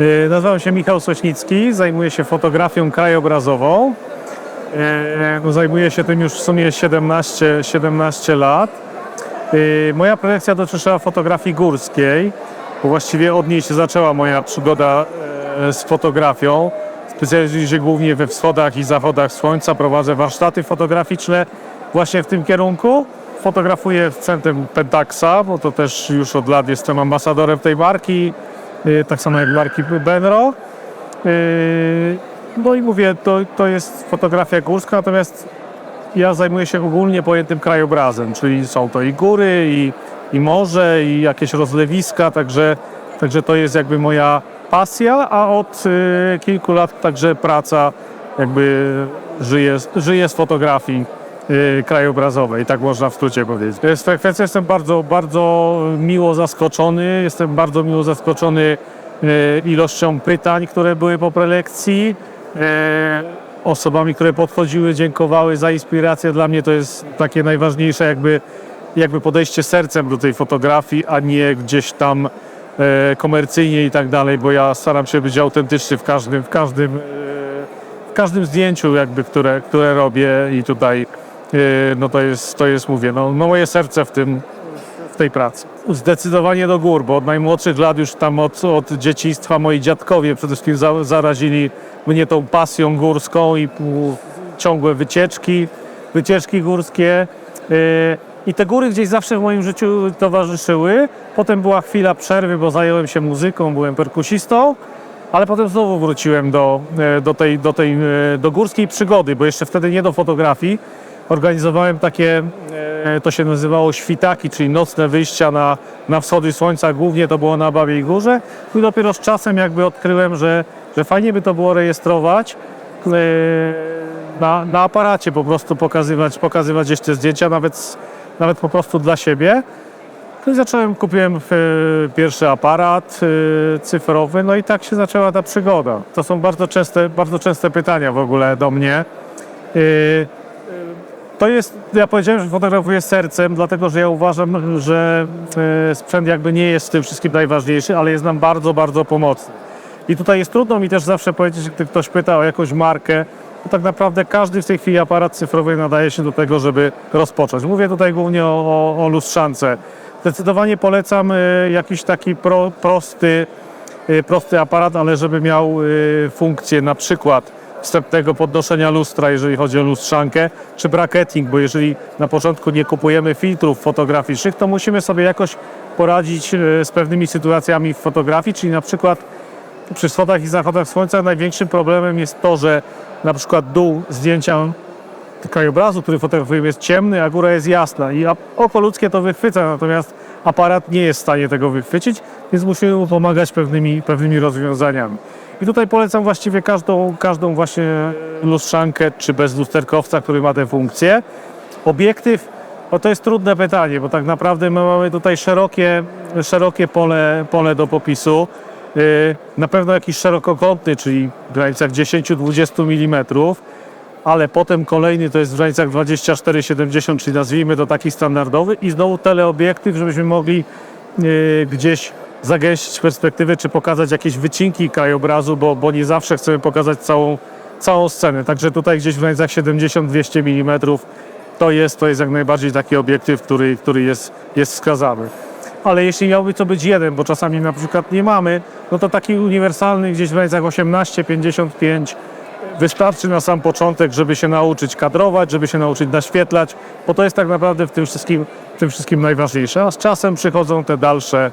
E, Nazywam się Michał Sośnicki, zajmuję się fotografią krajobrazową. E, Zajmuję się tym już w sumie 17, 17 lat. E, Moja prelekcja dotyczyła fotografii górskiej, bo właściwie od niej się zaczęła moja przygoda z fotografią. Specjalizuję się głównie we wschodach i zachodach słońca, prowadzę warsztaty fotograficzne właśnie w tym kierunku. Fotografuję w centrum Pentaxa, bo to też już od lat jestem ambasadorem tej marki, tak samo jak marki Benro. E, No i mówię, to, to jest fotografia górska, natomiast ja zajmuję się ogólnie pojętym krajobrazem, czyli są to i góry, i, i morze, i jakieś rozlewiska, także, także to jest jakby moja pasja, a od y, kilku lat także praca, jakby żyję, żyję z fotografii y, krajobrazowej, tak można w skrócie powiedzieć. Z frekwencji jestem bardzo, bardzo miło zaskoczony, jestem bardzo miło zaskoczony y, ilością pytań, które były po prelekcji, e, osobami, które podchodziły, dziękowały za inspirację. Dla mnie to jest takie najważniejsze jakby, jakby podejście sercem do tej fotografii, a nie gdzieś tam komercyjnie i tak dalej, bo ja staram się być autentyczny w każdym, w każdym, w każdym zdjęciu jakby, które, które robię i tutaj no to jest, to jest mówię, no, no moje serce w tym, w tej pracy. Zdecydowanie do gór, bo od najmłodszych lat już tam od, od dzieciństwa moi dziadkowie przede wszystkim za, zarazili mnie tą pasją górską i ciągłe wycieczki, wycieczki górskie. Yy, I te góry gdzieś zawsze w moim życiu towarzyszyły. Potem była chwila przerwy, bo zająłem się muzyką, byłem perkusistą. Ale potem znowu wróciłem do, e, do, tej, do, tej, e, do górskiej przygody, bo jeszcze wtedy nie do fotografii. Organizowałem takie, e, to się nazywało świtaki, czyli nocne wyjścia na, na wschody słońca. Głównie to było na Babiej Górze. I dopiero z czasem jakby odkryłem, że, że fajnie by to było rejestrować e, na, na aparacie, po prostu pokazywać, pokazywać gdzieś te zdjęcia, nawet, nawet po prostu dla siebie. No zacząłem, kupiłem e, pierwszy aparat cyfrowy, no i tak się zaczęła ta przygoda. To są bardzo częste, bardzo częste pytania w ogóle do mnie. To jest, ja powiedziałem, że fotografuję sercem, dlatego że ja uważam, że e, sprzęt jakby nie jest w tym wszystkim najważniejszy, ale jest nam bardzo, bardzo pomocny. I tutaj jest trudno mi też zawsze powiedzieć, gdy ktoś pyta o jakąś markę, to tak naprawdę każdy w tej chwili aparat cyfrowy nadaje się do tego, żeby rozpocząć. Mówię tutaj głównie o, o, o lustrzance. Zdecydowanie polecam e, jakiś taki pro, prosty, e, prosty aparat, ale żeby miał funkcję na przykład wstępnego podnoszenia lustra, jeżeli chodzi o lustrzankę, czy bracketing, bo jeżeli na początku nie kupujemy filtrów fotograficznych, to musimy sobie jakoś poradzić e, z pewnymi sytuacjami w fotografii, czyli na przykład przy wschodach i zachodach słońca największym problemem jest to, że na przykład dół zdjęcia krajobrazu, który fotografujemy jest ciemny, a góra jest jasna i oko ludzkie to wychwyca, natomiast aparat nie jest w stanie tego wychwycić, więc musimy mu pomagać pewnymi, pewnymi rozwiązaniami. I tutaj polecam właściwie każdą, każdą właśnie lustrzankę czy bezlusterkowca, który ma tę funkcję. Obiektyw, no to jest trudne pytanie, bo tak naprawdę my mamy tutaj szerokie, szerokie pole, pole do popisu. Yy, Na pewno jakiś szerokokątny, czyli w granicach 10-20 mm, ale potem kolejny to jest w granicach 24-70, czyli nazwijmy to taki standardowy i znowu teleobiektyw, żebyśmy mogli yy, gdzieś zagęścić perspektywę, czy pokazać jakieś wycinki krajobrazu, bo, bo nie zawsze chcemy pokazać całą, całą scenę. Także tutaj gdzieś w granicach 70-200 mm to jest, to jest jak najbardziej taki obiektyw, który, który jest, jest wskazany. Ale jeśli miałby to być jeden, bo czasami na przykład nie mamy, no to taki uniwersalny gdzieś w granicach 18-55 wystarczy na sam początek, żeby się nauczyć kadrować, żeby się nauczyć naświetlać, bo to jest tak naprawdę w tym wszystkim, w tym wszystkim najważniejsze. A z czasem przychodzą te dalsze,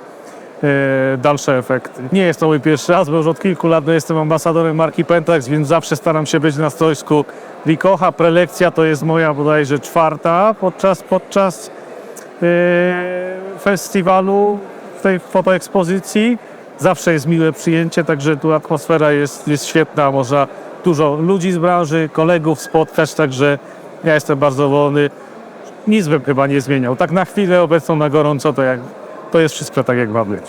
e, dalsze efekty. Nie jest to mój pierwszy raz, bo już od kilku lat no, jestem ambasadorem marki Pentax, więc zawsze staram się być na stoisku Ricocha. Prelekcja to jest moja bodajże czwarta podczas, podczas e, festiwalu, tej fotoekspozycji. Zawsze jest miłe przyjęcie, także tu atmosfera jest, jest świetna. Można dużo ludzi z branży, kolegów spotkać, także ja jestem bardzo wolny. Nic bym chyba nie zmieniał. Tak na chwilę obecną, na gorąco, to, jak, to jest wszystko tak, jak ma być.